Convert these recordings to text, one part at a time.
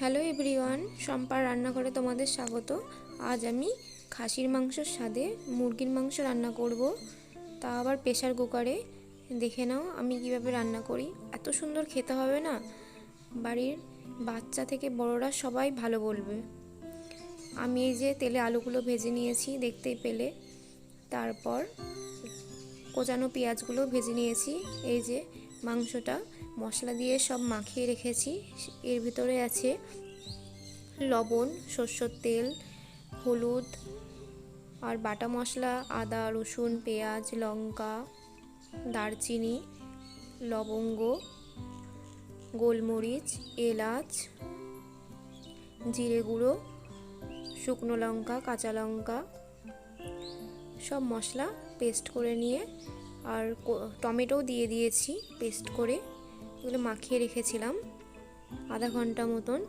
Hello everyone সম্পার রান্নাঘরে তোমাদের স্বাগত। আজ আমি খাসির মাংসর স্বাদে মুরগির মাংস রান্না করব। তা আবার প্রেশার কুকারে। দেখে নাও আমি কীভাবে রান্না করি। এত সুন্দর খেতে হবে না? বাড়ির বাচ্চা থেকে বড়রা সবাই ভালো বলবে। আমি এই যে তেলে আলুগুলো ভেজে নিয়েছি, দেখতেই পেলে। তারপর কোচানো পেঁয়াজগুলো ভেজে নিয়েছি। এই যে মাংসটা মশলা দিয়ে সব মাখিয়ে রেখেছি। এর ভিতরে আছে লবণ, সর্ষের তেল, হলুদ আর বাটা মশলা, আদা, রসুন, পেঁয়াজ, লঙ্কা, দারচিনি, লবঙ্গ, গোলমরিচ, এলাচ, জিরে গুঁড়ো, শুকনো লঙ্কা, কাঁচা লঙ্কা, সব মশলা পেস্ট করে নিয়ে আর টমেটোও দিয়ে দিয়েছি পেস্ট করে। এগুলো মাখিয়ে রেখেছিলাম আধা ঘণ্টা মতন।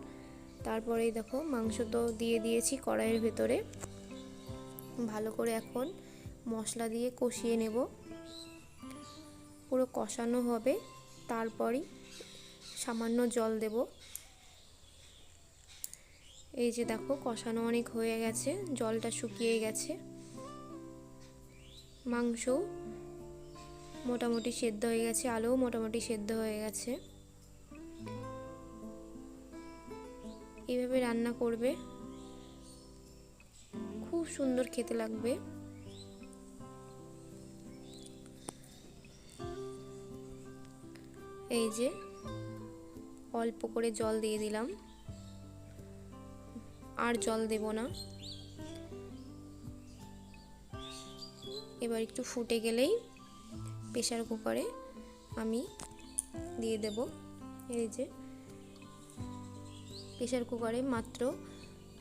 তারপরে দেখো মাংস তো দিয়ে দিয়েছি কড়াইয়ের ভেতরে। ভালো করে এখন মশলা দিয়ে কষিয়ে নেব। পুরো কষানো হবে তারপরই সামান্য জল দেব। এই যে দেখো কষানো অনেক হয়ে গেছে, জলটা শুকিয়ে গেছে। মাংস মোটামুটি সেদ্ধ হয়ে গেছে, আলুও মোটামুটি সেদ্ধ হয়ে গেছে। এইভাবে রান্না করবে। খুব সুন্দর খেতে লাগবে। এই যে অল্প করে জল দিয়ে দিলাম। আর জল দেব না। এবার একটু ফুটে গেলেই প্রেশার কুকারে আমি দিয়ে দেব। এই যে প্রেশার কুকারে মাত্র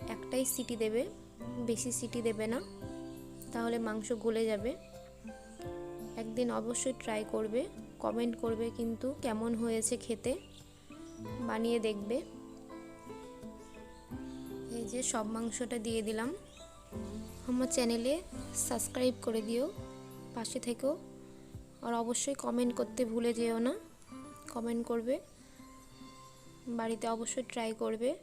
একটাই সিটি দেবে, বেশি সিটি দেবে না, তাহলে মাংস গলে যাবে। একদিন অবশ্যই ট্রাই করবে কমেন্ট করবে কিন্তু কেমন হয়েছে খেতে, বানিয়ে দেখবে। এই যে, সব মাংসটা দিয়ে দিলাম। আমার চ্যানেলে সাবস্ক্রাইব করে দিও, পাশে থেকেও। আর অবশ্যই কমেন্ট করতে ভুলে যেও না। কমেন্ট করবে। বাড়িতে অবশ্যই ট্রাই করবে।